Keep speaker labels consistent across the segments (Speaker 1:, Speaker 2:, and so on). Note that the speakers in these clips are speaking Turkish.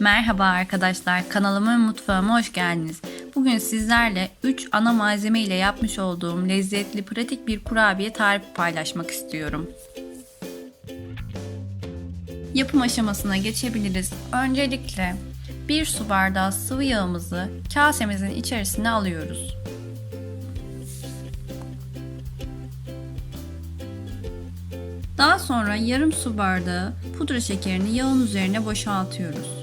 Speaker 1: Merhaba arkadaşlar, kanalıma mutfağıma hoş geldiniz. Bugün sizlerle 3 ana malzeme ile yapmış olduğum lezzetli, pratik bir kurabiye tarifi paylaşmak istiyorum. Yapım aşamasına geçebiliriz. Öncelikle 1 su bardağı sıvı yağımızı kasemizin içerisine alıyoruz. Daha sonra yarım su bardağı pudra şekerini yağın üzerine boşaltıyoruz.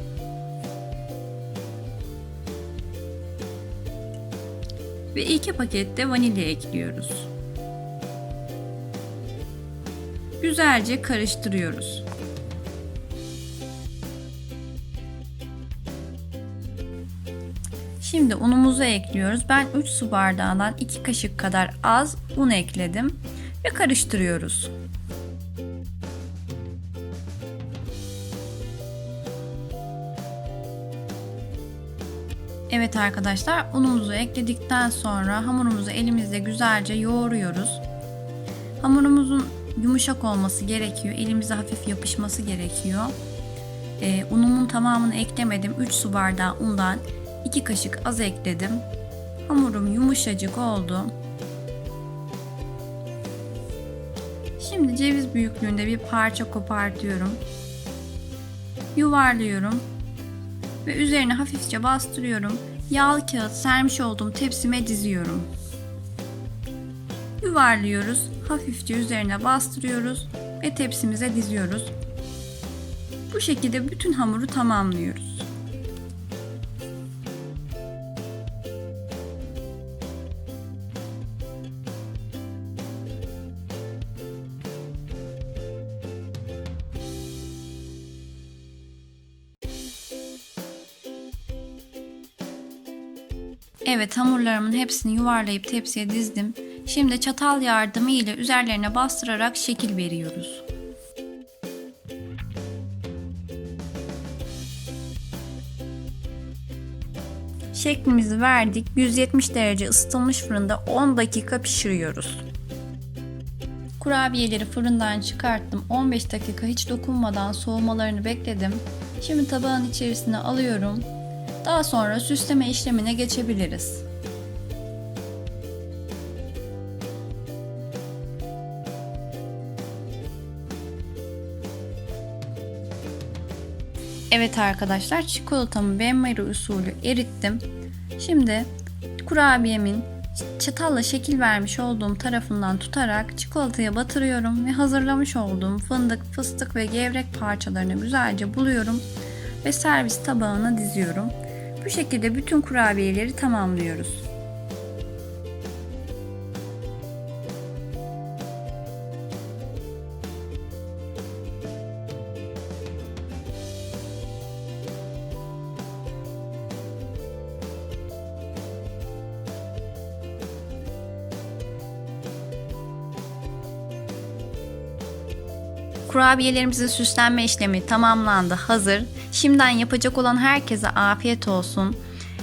Speaker 1: Ve iki paket de vanilya ekliyoruz. Güzelce karıştırıyoruz. Şimdi unumuzu ekliyoruz. Ben 3 su bardağından 2 kaşık kadar az un ekledim ve karıştırıyoruz. Evet arkadaşlar unumuzu ekledikten sonra hamurumuzu elimizde güzelce yoğuruyoruz. Hamurumuzun yumuşak olması gerekiyor. Elimize hafif yapışması gerekiyor. Ee, unumun tamamını eklemedim. 3 su bardağı undan 2 kaşık az ekledim. Hamurum yumuşacık oldu. Şimdi ceviz büyüklüğünde bir parça kopartıyorum. Yuvarlıyorum ve üzerine hafifçe bastırıyorum. Yağlı kağıt sermiş olduğum tepsime diziyorum. Yuvarlıyoruz. Hafifçe üzerine bastırıyoruz ve tepsimize diziyoruz. Bu şekilde bütün hamuru tamamlıyoruz. Evet hamurlarımın hepsini yuvarlayıp tepsiye dizdim. Şimdi çatal yardımı ile üzerlerine bastırarak şekil veriyoruz. Şeklimizi verdik. 170 derece ısıtılmış fırında 10 dakika pişiriyoruz. Kurabiyeleri fırından çıkarttım. 15 dakika hiç dokunmadan soğumalarını bekledim. Şimdi tabağın içerisine alıyorum. Daha sonra süsleme işlemine geçebiliriz. Evet arkadaşlar çikolatamı benmari usulü erittim. Şimdi kurabiyemin çatalla şekil vermiş olduğum tarafından tutarak çikolataya batırıyorum ve hazırlamış olduğum fındık, fıstık ve gevrek parçalarını güzelce buluyorum ve servis tabağına diziyorum. Bu şekilde bütün kurabiyeleri tamamlıyoruz. Kurabiyelerimizin süslenme işlemi tamamlandı, hazır. Şimdiden yapacak olan herkese afiyet olsun.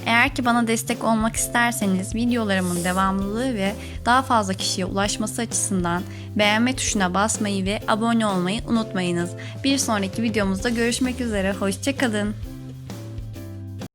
Speaker 1: Eğer ki bana destek olmak isterseniz videolarımın devamlılığı ve daha fazla kişiye ulaşması açısından beğenme tuşuna basmayı ve abone olmayı unutmayınız. Bir sonraki videomuzda görüşmek üzere, hoşçakalın.